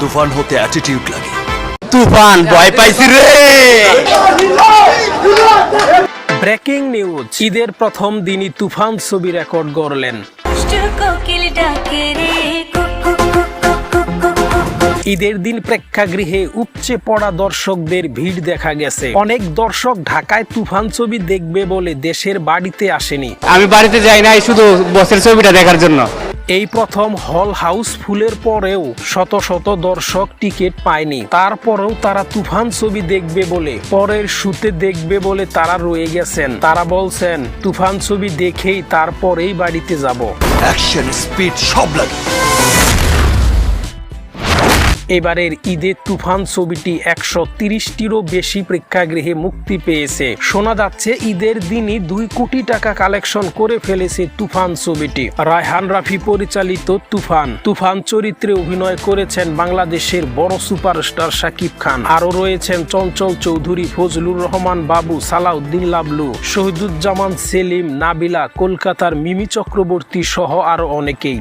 তুফান হতে অ্যাটিটিউড লাগে। তুফান ভয় পাইছি রে। Breaking news. ঈদের প্রথম দিনই তুফান ছবি রেকর্ড করলেন। ঈদের দিন প্রেক্ষাগৃহে উপচে পড়া দর্শকদের ভিড় দেখা গেছে। অনেক দর্শক ঢাকায় তুফান ছবি দেখবে বলে দেশের বাড়িতে আসেনি। আমি বাড়িতে যাই নাই শুধু বসের ছবিটা দেখার জন্য। এই প্রথম হল হাউস ফুলের পরেও শত শত দর্শক টিকিট পায়নি। তারপরেও তারা তুফান ছবি দেখবে বলে, পরের শুতে দেখবে বলে তারা রয়ে গেছেন। তারা বলছেন, তুফান ছবি দেখেই তারপরেই বাড়িতে যাব। অ্যাকশন স্পিড সব লাগে। এবারের ঈদের তুফান ছবিটি একশো তিরিশটিরও বেশি প্রেক্ষাগৃহে মুক্তি পেয়েছে। শোনা যাচ্ছে, ঈদের দিনই দুই কোটি টাকা কালেকশন করে ফেলেছে তুফান ছবিটি। রায়হান রাফি পরিচালিত তুফান। তুফান চরিত্রে অভিনয় করেছেন বাংলাদেশের বড় সুপারস্টার শাকিব খান। আরও রয়েছেন চঞ্চল চৌধুরী, ফজলুর রহমান বাবু, সালাউদ্দিন লাবলু, শহীদুজ্জামান সেলিম, নাবিলা, কলকাতার মিমি চক্রবর্তী সহ আরও অনেকেই।